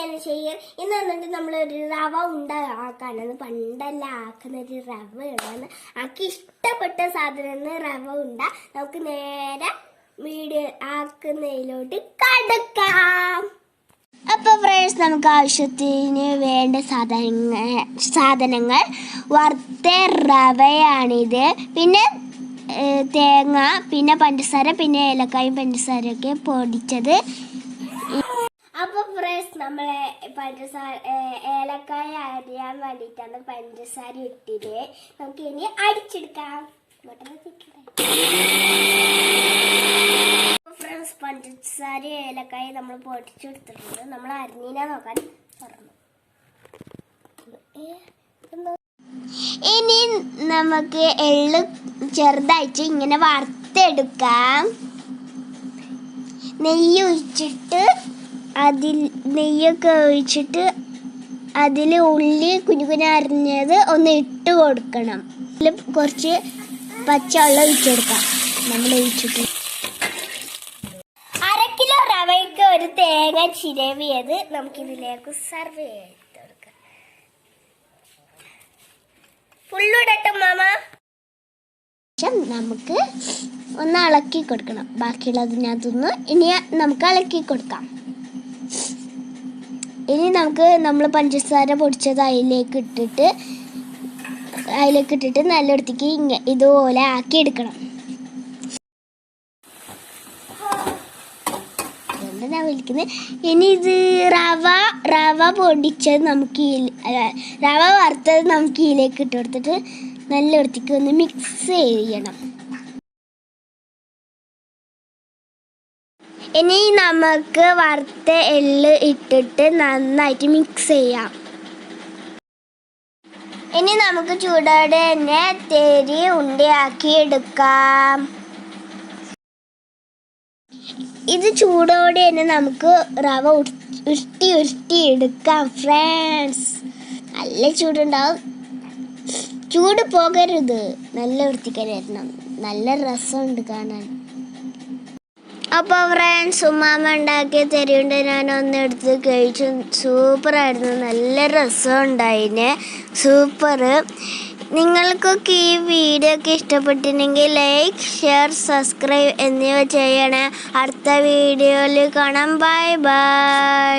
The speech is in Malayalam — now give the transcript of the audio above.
ഞാൻ ഷെയർ എന്ന് പറഞ്ഞിട്ട് നമ്മളൊരു റവ ഉണ്ടാക്കാനാണ്. പണ്ടല്ല ആക്കുന്ന ഒരു റവ റവയാണ് ആക്കി ഇഷ്ടപ്പെട്ട സാധനം റവ ഉണ്ട. നമുക്ക് നേരെ വീഡിയോ ആക്കുന്നതിലോട്ട് കടക്കാം. അപ്പൊ ഫ്രണ്ട്സ് നമുക്ക് ആവശ്യത്തിന് വേണ്ട സാധനങ്ങൾ സാധനങ്ങൾ വറുത്ത റവയാണിത്. പിന്നെ തേങ്ങ പിന്നെ പഞ്ചസാര പിന്നെ ഏലക്കായും പഞ്ചസാരയൊക്കെ പൊടിച്ചത്. നമ്മളെ പഞ്ചസാര ഏലക്കായ അരിയാൻ വേണ്ടിയിട്ടാണ് പഞ്ചസാര ഇട്ടിട്ട് നമുക്ക് ഇനി അടിച്ചെടുക്കാം. ഫ്രണ്ട്സ് പഞ്ചസാര ഏലക്കായ നമ്മൾ പൊടിച്ചെടുത്തിട്ടുണ്ട്. നമ്മൾ അരിഞ്ഞിനെ നോക്കാൻ എന്തോ ഇനി നമുക്ക് എള്ള് ചെറുതായിട്ട് ഇങ്ങനെ വറുത്തെടുക്കാം. നെയ്യ് ഒഴിച്ചിട്ട് അതിൽ നെയ്യൊക്കെ ഒഴിച്ചിട്ട് അതിൽ ഉള്ളി കുഞ്ഞു കുഞ്ഞു അരിഞ്ഞത് ഒന്ന് ഇട്ട് കൊടുക്കണം. അതിൽ കുറച്ച് പച്ചവെള്ളം ഒഴിച്ചെടുക്കാം നമ്മൾ ഒഴിച്ചിട്ട്. അര കിലോ റവയ്ക്ക് ഒരു തേങ്ങ ചിരവിയത് നമുക്കിതിലേക്ക് സർവ് ചെയ്ത് കൊടുക്കാം. ഫുള്ളിടട്ടെ മാമ. നമുക്ക് ഒന്ന് ഇളക്കി കൊടുക്കണം. ബാക്കിയുള്ളതിനകത്തുനിന്ന് ഇനി നമുക്ക് ഇളക്കി കൊടുക്കാം. ഇനി നമുക്ക് നമ്മൾ പഞ്ചസാര പൊടിച്ചത് അതിലേക്ക് ഇട്ടിട്ട് അതിലേക്ക് ഇട്ടിട്ട് നല്ലയിടത്തേക്ക് ഇങ്ങ ഇതുപോലെ ആക്കി എടുക്കണം. ഇനി ഇത് റവ റവ പൊടിച്ചത് നമുക്ക് റവ വറുത്തത് നമുക്ക് ഇതിലേക്ക് ഇട്ട് കൊടുത്തിട്ട് വൃത്തിക്ക് ഒന്ന് മിക്സ് ചെയ്യണം. ഇനി നമുക്ക് വറുത്ത എള്ള് ഇട്ടിട്ട് നന്നായിട്ട് മിക്സ് ചെയ്യാം. ഇനി നമുക്ക് ചൂടോടെ തന്നെ തേരി ഉണ്ടയാക്കി എടുക്കാം. ഇത് ചൂടോടെ തന്നെ നമുക്ക് റവ ഉരു- ഉരുട്ടി ഉരുട്ടി എടുക്കാം ഫ്രണ്ട്സ് നല്ല ചൂടുണ്ടാവും. ചൂട് പോകരുത്. നല്ല വൃത്തിക്കാരായിരുന്നു നല്ല രസമുണ്ട് കാണാൻ. അപ്പോൾ ഫ്രണ്ട്സ് ഉമ്മാമ ഉണ്ടാക്കിയ തെരിയുണ്ട് ഞാൻ ഒന്ന് എടുത്ത് കഴിച്ചു. സൂപ്പറായിരുന്നു നല്ല രസം രസമുണ്ടായിന് സൂപ്പർ നിങ്ങൾക്കൊക്കെ ഈ വീഡിയോ ഒക്കെ ഇഷ്ടപ്പെട്ടിട്ടുണ്ടെങ്കിൽ ലൈക്ക് ഷെയർ സബ്സ്ക്രൈബ് എന്നിവ ചെയ്യണേ. അടുത്ത വീഡിയോയിൽ കാണാം. Bye bye